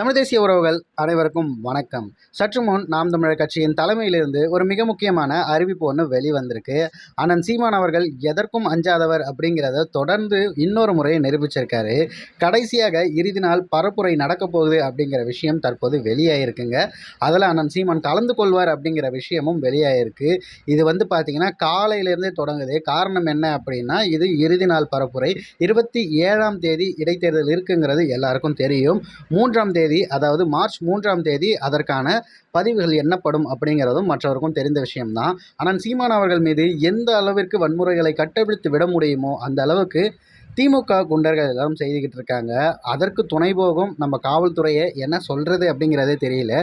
தமிழ் தேசிய உறவுகள் அனைவருக்கும் வணக்கம். சற்று முன் நாம் தமிழர் கட்சியின் தலைமையிலிருந்து ஒரு மிக முக்கியமான அறிவிப்பு ஒன்று வெளிவந்திருக்கு. அண்ணன் சீமான் அவர்கள் எதற்கும் அஞ்சாதவர் அப்படிங்கிறத தொடர்ந்து இன்னொரு முறையை நிரூபிச்சிருக்காரு. கடைசியாக இறுதி நாள் பரப்புரை நடக்க போகுது அப்படிங்கிற விஷயம் தற்போது வெளியாயிருக்குங்க. அதில் அண்ணன் சீமான் கலந்து கொள்வார் அப்படிங்கிற விஷயமும் வெளியாயிருக்கு. இது வந்து பார்த்திங்கன்னா காலையிலேருந்தே தொடங்குது. காரணம் என்ன அப்படின்னா இது இறுதி நாள் பரப்புரை. இருபத்தி ஏழாம் தேதி இடைத்தேர்தல் இருக்குங்கிறது எல்லாருக்கும் தெரியும். மூன்றாம் தேதி அதாவது மார்ச் மூன்றாம் தேதி அதற்கான பதிவுகள் எண்ணப்படும் அப்படிங்கிறதும் மற்றவருக்கும் தெரிந்த விஷயம்தான். ஆனால் சீமான் அவர்கள் மீது எந்த அளவிற்கு வன்முறைகளை கட்டவிழ்த்து விட முடியுமோ அந்த அளவுக்கு திமுக குண்டர்கள் எல்லாரும் செய்துக்கிட்டு இருக்காங்க. அதற்கு துணை போகும் நம்ம காவல்துறையை என்ன சொல்கிறது அப்படிங்கிறதே தெரியல.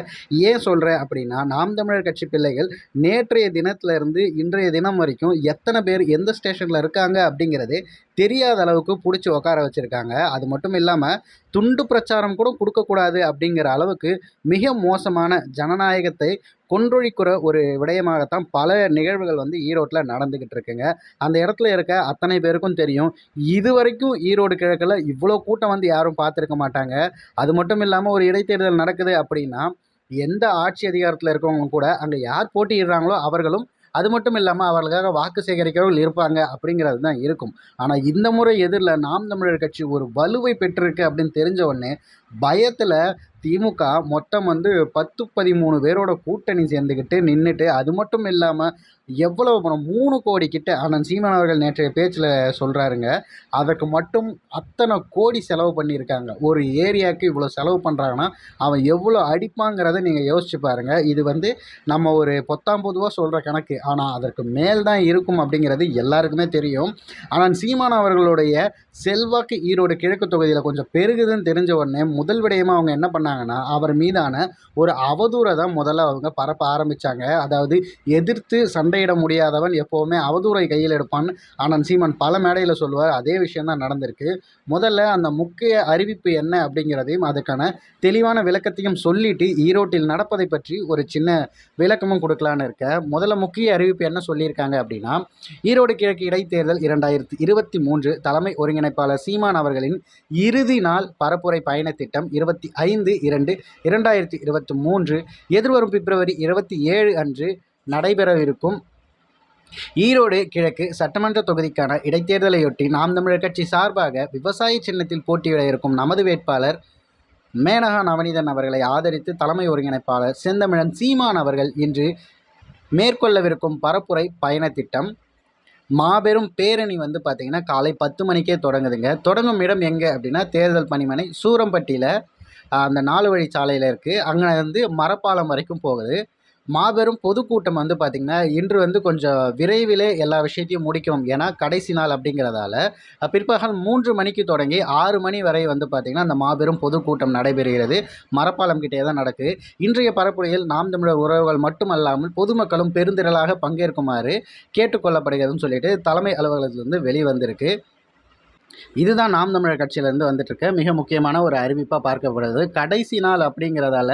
ஏன் சொல்கிறேன் அப்படின்னா நாம் தமிழர் கட்சி பிள்ளைகள் நேற்றைய தினத்திலேருந்து இன்றைய தினம் வரைக்கும் எத்தனை பேர் எந்த ஸ்டேஷனில் இருக்காங்க அப்படிங்கிறதே தெரியாத அளவுக்கு பிடிச்சி உட்கார வச்சுருக்காங்க. அது மட்டும் இல்லாமல் துண்டு பிரச்சாரம் கூட கொடுக்கக்கூடாது அப்படிங்கிற அளவுக்கு மிக மோசமான ஜனநாயகத்தை கொன்றொழிக்கிற ஒரு விடயமாகத்தான் பல நிகழ்வுகள் வந்து ஈரோட்டில் நடந்துக்கிட்டு இருக்குங்க. அந்த இடத்துல இருக்க அத்தனை பேருக்கும் தெரியும். இது வரைக்கும் ஈரோடு கிழக்கில் இவ்வளோ கூட்டம் வந்து யாரும் பார்த்துருக்க மாட்டாங்க. அது மட்டும் இல்லாமல் ஒரு இடைத்தேர்தல் நடக்குது அப்படின்னா எந்த ஆட்சி அதிகாரத்தில் இருக்கவங்க கூட அங்கே யார் போட்டியிடுறாங்களோ அவர்களும் அது மட்டும் இல்லாமல் அவர்களுக்காக வாக்கு சேகரிக்கிறவர்கள் இருப்பாங்க அப்படிங்கிறது தான் இருக்கும். ஆனால் இந்த முறை எதிரில் நாம் தமிழர் கட்சி ஒரு வலுவை பெற்றிருக்கு அப்படின்னு தெரிஞ்ச உடனே பயத்தில் திமுக மொத்தம் வந்து பத்து பதிமூணு பேரோட கூட்டணி சேர்ந்துக்கிட்டு நின்றுட்டு அது மட்டும் இல்லாமல் எவ்வளவு பணம்? மூணு கோடி கிட்ட அண்ணன் சீமான் அவர்கள் நேற்றைய பேச்சில் சொல்கிறாருங்க அதற்கு மட்டும் அத்தனை கோடி செலவு பண்ணியிருக்காங்க. ஒரு ஏரியாவுக்கு இவ்வளோ செலவு பண்ணுறாங்கன்னா அவன் எவ்வளோ அடிப்பாங்கிறத நீங்கள் யோசிச்சு பாருங்கள் இது வந்து நம்ம ஒரு பொத்தாம் பொதுவாக சொல்கிற கணக்கு. ஆனால் அதற்கு மேல் தான் இருக்கும் அப்படிங்கிறது எல்லாருக்குமே தெரியும். ஆனால் சீமான் அவர்களுடைய செல்வாக்கு ஈரோடு கிழக்கு தொகுதியில் கொஞ்சம் பெருகுதுன்னு தெரிஞ்ச உடனே முதல் விடயமாக அவங்க என்ன பண்ணாங்கன்னா அவர் மீதான ஒரு அவதூறை தான் முதல்ல அவங்க பரப்ப ஆரம்பித்தாங்க அதாவது எதிர்த்து சண்டையிட முடியாதவன் எப்போவுமே அவதூறை கையில் எடுப்பான். ஆனால் சீமான் பல மேடையில் சொல்லுவார் அதே விஷயந்தான் நடந்திருக்கு. முதல்ல அந்த முக்கிய அறிவிப்பு என்ன? அப்படிங்கிறதையும் அதுக்கான தெளிவான விளக்கத்தையும் சொல்லிட்டு ஈரோட்டில் நடப்பதை பற்றி ஒரு சின்ன விளக்கமும் கொடுக்கலான்னு இருக்க முதல்ல முக்கிய அறிவிப்பு என்ன சொல்லியிருக்காங்க அப்படின்னா ஈரோடு கிழக்கு இடைத்தேர்தல் இரண்டாயிரத்தி இருபத்தி மூன்று தலைமை ஒருங்கிணைப்பாளர் சீமான் அவர்களின் இறுதி நாள் பரப்புரை பயண திட்டம் இருபத்தி ஐந்து இரண்டு இரண்டாயிரத்தி இருபத்தி மூன்று எதிர்வரும் பிப்ரவரி இருபத்தி ஏழு அன்று நடைபெறவிருக்கும். ஈரோடு கிழக்கு சட்டமன்ற தொகுதிக்கான இடைத்தேர்தலையொட்டி நாம் தமிழர் கட்சி சார்பாக விவசாய சின்னத்தில் போட்டியிட இருக்கும் நமது வேட்பாளர் மேனகா நவநீதன் அவர்களை ஆதரித்து தலைமை ஒருங்கிணைப்பாளர் செந்தமிழன் சீமான் அவர்கள் இன்று மேற்கொள்ளவிருக்கும் பரப்புரை பயணத்திட்டம் மாபெரும் பேரணி வந்து பார்த்திங்கன்னா காலை பத்து மணிக்கே தொடங்குதுங்க. தொடங்கும் இடம் எங்கே அப்படின்னா தேர்தல் பணிமனை சூரம்பட்டியில் அந்த நாலு வழி சாலையில் இருக்குது அங்கே வந்து மரப்பாலம் வரைக்கும் போகுது. மாபெரும் பொதுக்கூட்டம் வந்து பார்த்திங்கன்னா இன்று வந்து கொஞ்சம் விரைவிலே எல்லா விஷயத்தையும் முடிக்கணும். ஏன்னா கடைசி நாள் அப்படிங்கிறதால பிற்பகல் மூன்று மணிக்கு தொடங்கி ஆறு மணி வரை வந்து பார்த்திங்கன்னா அந்த மாபெரும் பொதுக்கூட்டம் நடைபெறுகிறது. மரப்பாலம் கிட்டே தான் நடக்குது இன்றைய பரப்புரையில் நாம் தமிழர் உறவுகள் மட்டுமல்லாமல் பொதுமக்களும் பெருந்திரளாக பங்கேற்குமாறு கேட்டுக்கொள்ளப்படுகிறதுன்னு சொல்லிட்டு தலைமை அலுவலகத்திலிருந்து வெளிவந்திருக்கு. இதுதான் நாம் தமிழர் கட்சியிலேருந்து வந்துட்டுருக்க. மிக முக்கியமான ஒரு அறிவிப்பாக பார்க்கப்படுது. கடைசி நாள் அப்படிங்கிறதால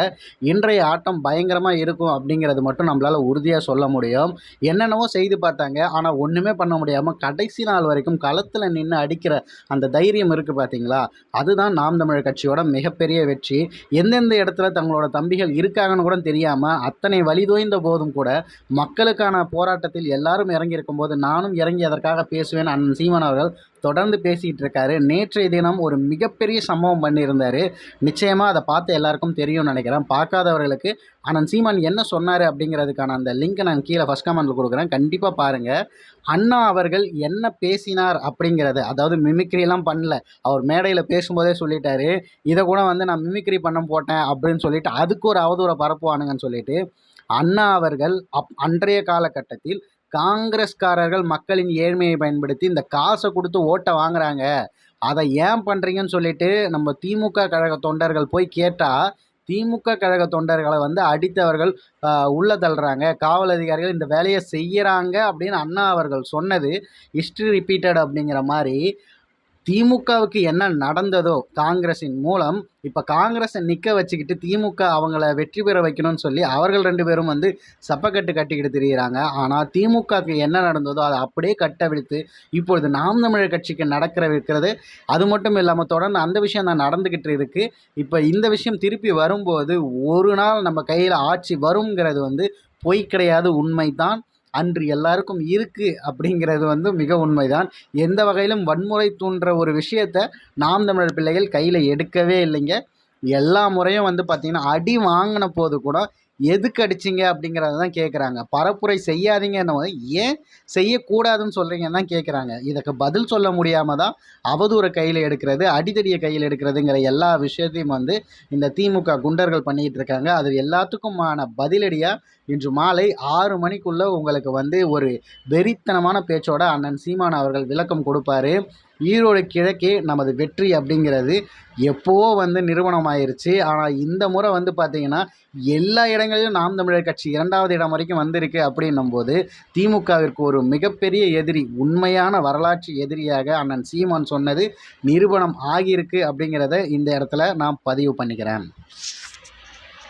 இன்றைய ஆட்டம் பயங்கரமாக இருக்கும் அப்படிங்கிறது மட்டும் நம்மளால் உறுதியாக சொல்ல முடியும். என்னென்னவோ செய்து பார்த்தாங்க. ஆனால் ஒன்றுமே பண்ண முடியாமல் கடைசி நாள் வரைக்கும் களத்தில் நின்று அடிக்கிற அந்த தைரியம் இருக்குது பார்த்தீங்களா அதுதான் நாம் தமிழர் கட்சியோட மிகப்பெரிய வெற்றி. எந்தெந்த இடத்துல தங்களோட தம்பிகள் இருக்காங்கன்னு கூட தெரியாமல் அத்தனை வழிதோய்ந்த போதும் கூட மக்களுக்கான போராட்டத்தில் எல்லாரும் இறங்கி இருக்கும்போது நானும் இறங்கி அதற்காக பேசுவேன். அண்ணன் சீமான் அவர்கள் தொடர்ந்து பேசிகிட்டு இருக்காரு நேற்றைய தினம் ஒரு மிகப்பெரிய சம்பவம் பண்ணியிருந்தார். நிச்சயமாக அதை பார்த்து எல்லாருக்கும் தெரியும்னு நினைக்கிறேன். பார்க்காதவர்களுக்கு அண்ணன் சீமான் என்ன சொன்னார் அப்படிங்கிறதுக்கான அந்த லிங்க்கை நான் கீழே ஃபஸ்ட் கமெண்ட்டில் கொடுக்குறேன். கண்டிப்பாக பாருங்கள் அண்ணா அவர்கள் என்ன பேசினார் அப்படிங்கிறது அதாவது மிமிக்ரிலாம் பண்ணல. அவர் மேடையில் பேசும்போதே சொல்லிட்டாரு. இதை கூட வந்து நான் மிமிக்ரி பண்ண போட்டேன் அப்படின்னு சொல்லிட்டு அதுக்கு ஒரு அவதூறை பரப்புவானுங்கன்னு சொல்லிட்டு அண்ணா அவர்கள் அப் அன்றைய காலகட்டத்தில் காங்கிரஸ்காரர்கள் மக்களின் ஏழ்மையை பயன்படுத்தி இந்த காசை கொடுத்து ஓட்டை வாங்குறாங்க. அதை ஏன் பண்ணுறீங்கன்னு சொல்லிட்டு நம்ம திமுக கழக தொண்டர்கள் போய் கேட்டால் திமுக கழக தொண்டர்களை வந்து அடித்தவர்கள் உள்ளே தள்ளுறாங்க. காவல் அதிகாரிகள் இந்த வேலையை செய்கிறாங்க அப்படின்னு அண்ணா அவர்கள் சொன்னது ஹிஸ்ட்ரி ரிப்பீட்டட் அப்படிங்கிற மாதிரி. திமுகவுக்கு என்ன நடந்ததோ காங்கிரஸின் மூலம் இப்போ காங்கிரஸை நிற்க வச்சுக்கிட்டு திமுக அவங்கள வெற்றி பெற வைக்கணும்னு சொல்லி அவர்கள் ரெண்டு பேரும் வந்து சப்பக்கட்டு கட்டிக்கிட்டு திரியிறாங்க. ஆனால் திமுகவுக்கு என்ன நடந்ததோ அதை அப்படியே கட்டவிழ்த்து இப்பொழுது நாம் தமிழர் கட்சிக்கு நடக்கிற இருக்கிறது. அது மட்டும் இல்லாமல் தொடர்ந்து அந்த விஷயம் தான் நடந்துக்கிட்டு இருக்குது இப்போ இந்த விஷயம் திருப்பி வரும்போது ஒரு நாள் நம்ம கையில் ஆட்சி வருங்கிறது வந்து பொய் கிடையாது. உண்மைதான். அன்று எல்லாருக்கும் இருக்குது அப்படிங்கிறது வந்து மிக உண்மைதான். எந்த வகையிலும் வன்முறை தூண்டுற ஒரு விஷயத்த நாம் தமிழர் பிள்ளைகள் கையில் எடுக்கவே இல்லைங்க. எல்லா முறையும் வந்து பார்த்திங்கன்னா அடி வாங்கின போது கூட எதுக்கு அடிச்சிங்க அப்படிங்கிறத தான் கேட்குறாங்க பரப்புரை செய்யாதீங்கன்னு ஏன் செய்யக்கூடாதுன்னு சொல்கிறீங்கன்னு தான் கேட்குறாங்க இதுக்கு பதில் சொல்ல முடியாமல் தான் அவதூறை கையில் எடுக்கிறது அடிதடியை கையில் எடுக்கிறதுங்கிற எல்லா விஷயத்தையும் வந்து இந்த திமுக குண்டர்கள் பண்ணிகிட்டு இருக்காங்க. அது எல்லாத்துக்குமான பதிலடியாக இன்று மாலை ஆறு மணிக்குள்ளே உங்களுக்கு வந்து ஒரு வெறித்தனமான பேச்சோட அண்ணன் சீமான் அவர்கள் விளக்கம் கொடுப்பாரு. ஈரோடு கிழக்கே நமது வெற்றி அப்படிங்கிறது எப்போவோ வந்து நிறுவனமாயிருச்சு. ஆனால் இந்த முறை வந்து பார்த்திங்கன்னா எல்லா இடங்களிலும் நாம் தமிழர் கட்சி இரண்டாவது இடம் வரைக்கும் வந்திருக்கு அப்படின்னும் போது திமுகவிற்கு ஒரு மிகப்பெரிய எதிரி உண்மையான வரலாற்று எதிரியாக அண்ணன் சீமான் சொன்னது நிறுவனம் ஆகியிருக்கு அப்படிங்கிறத இந்த இடத்துல நான் பதிவு பண்ணிக்கிறேன்.